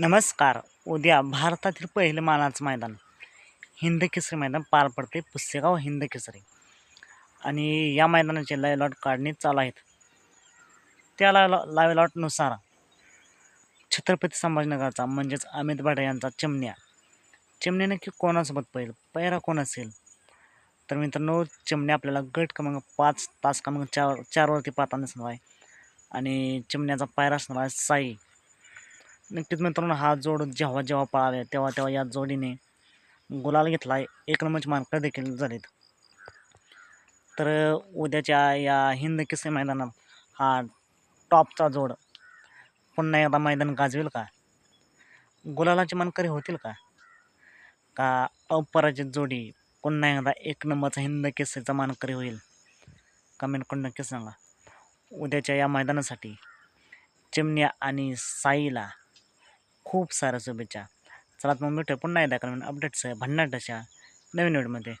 नमस्कार. उद्या भारतातील पहिलं मानाचं मैदान. हिंद केसरी मैदान पार पडते पुसेगाव हिंद केसरी. आणि या मैदानाचे लाईव्ह लॉट काढणे चालू आहेत. त्या लाय लाईव्ह लॉटनुसार छत्रपती संभाजीनगरचा म्हणजेच अमित भाटे यांचा चिमण्या. चिमण्या नक्की कोणासोबत पहिल पहिरा कोण असेल? तर मित्रांनो चिमण्या आपल्याला गट क्रमांक पाच तास क्रमांक चार चारवरती पाहताना दिसणार आहे. आणि चिमण्याचा पायरा असणार आहे साई. नक्कीच मित्रांनो हा जोड जेव्हा जेव्हा पळाले तेव्हा तेव्हा या जोडीने गुलाल घेतला आहे एक नंबरची मार्कर देखील झालेत. तर उद्याच्या या हिंद किस्से मैदानात हा टॉपचा जोड पुन्हा एकदा मैदान गाजवेल का? गुलालाचे मानकरी होतील का? का अपराजित जोडी पुन्हा एकदा एक नंबरचा हिंद किस्सेचा मानकरी होईल? कमेंट करून नक्कीच सांगा. उद्याच्या या मैदानासाठी चिमण्या आणि साईला खूप साऱ्या शुभेच्छा. चला मग भेटूया पुन्हा एकदा कारण अपडेट्स आहे भन्नाटाच्या नवीन व्हिडिओमध्ये